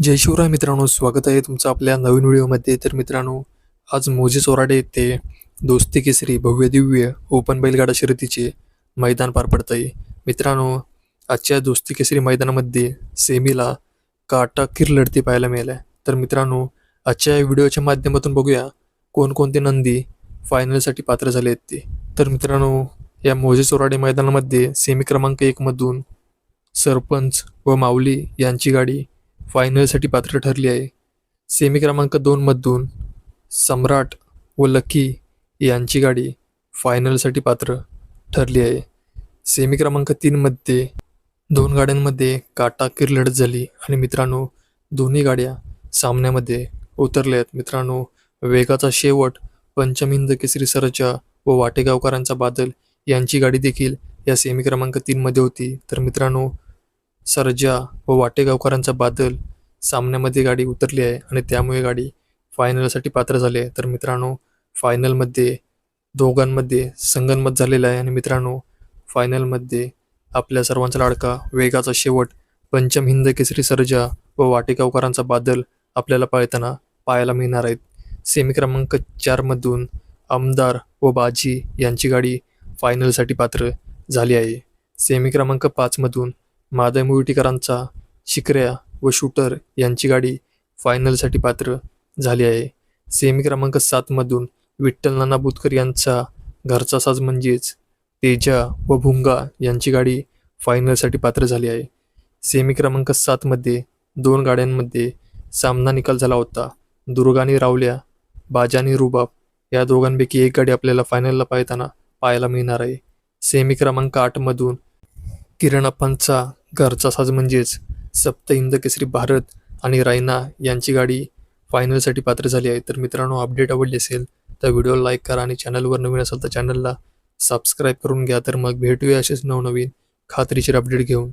जय शिवराय मित्रांनो स्वागत आहे तुमचं आपल्या नवीन व्हिडिओमध्ये. तर मित्रांनो आज मोजे चोराडे येथे दोस्ती केसरी भव्य दिव्य ओपन बैलगाडा शर्यतीचे मैदान पार पडत आहे मित्रांनो आजच्या दोस्ती केसरी मैदानामध्ये सेमीला काटाकीर लढती पाहायला मिळाल्या. तर मित्रांनो आजच्या या व्हिडिओच्या माध्यमातून बघूया कोणकोणते नंदी फायनलसाठी पात्र झाले आहेत ते. तर मित्रांनो या मोजे चोराडे मैदानामध्ये सेमी क्रमांक एकमधून सरपंच व माऊली यांची गाडी फायनलसाठी पात्र ठरली आहे. सेमी क्रमांक दोनमधून सम्राट व लकी यांची गाडी फायनलसाठी पात्र ठरली आहे. सेमी क्रमांक तीनमध्ये दोन गाड्यांमध्ये काटाकीर लढत झाली आणि मित्रांनो दोन्ही गाड्या सामन्यामध्ये उतरल्या आहेत. मित्रांनो वेगाचा शेवट पंचमिंद केसरी सरजा व वाटेगावकरांचा बादल यांची गाडी देखील या सेमी क्रमांक तीनमध्ये होती. तर मित्रांनो सरजा व वाटेगावकरांचा बादल सामन्यामध्ये गाडी उतरली आहे आणि त्यामुळे गाडी फायनलसाठी पात्र झाली आहे. तर मित्रांनो फायनलमध्ये दोघांमध्ये संगनमत झालेलं आहे आणि मित्रांनो फायनलमध्ये आपल्या सर्वांचा लाडका वेगाचा शेवट पंचम हिंद केसरी सरजा व वाटेगावकरांचा बादल आपल्याला पाळताना पाहायला मिळणार आहेत. सेमी क्रमांक चारमधून आमदार व बाजी यांची गाडी फायनलसाठी पात्र झाली आहे. सेमी क्रमांक पाचमधून माधव मुळटीकरांचा शिकऱ्या व शूटर यांची गाडी फायनलसाठी पात्र झाली आहे. सेमी क्रमांक सातमधून विठ्ठल नाना बुतकर यांचा घरचा साज म्हणजेच तेजा व भुंगा यांची गाडी फायनलसाठी पात्र झाली आहे. सेमी क्रमांक सातमध्ये दोन गाड्यांमध्ये सामना निकाल झाला होता. दुर्गानी रावल्या बाजानी रुबाब या दोघांपैकी एक गाडी आपल्याला फायनलला पाहताना पाहायला मिळणार आहे. सेमी क्रमांक आठमधून किरण अप्पांचा घरचा साज म्हणजेच सप्त हिंद केसरी भारत आणि रायना यांची गाडी फायनलसाठी पात्र झाली आहे. तर मित्रांनो अपडेट आवडली असेल तर व्हिडिओला लाईक करा आणि चॅनलवर नवीन असेल तर चॅनलला सबस्क्राईब करून घ्या. तर मग भेटूया असेच नवनवीन खात्रीशीर अपडेट घेऊन.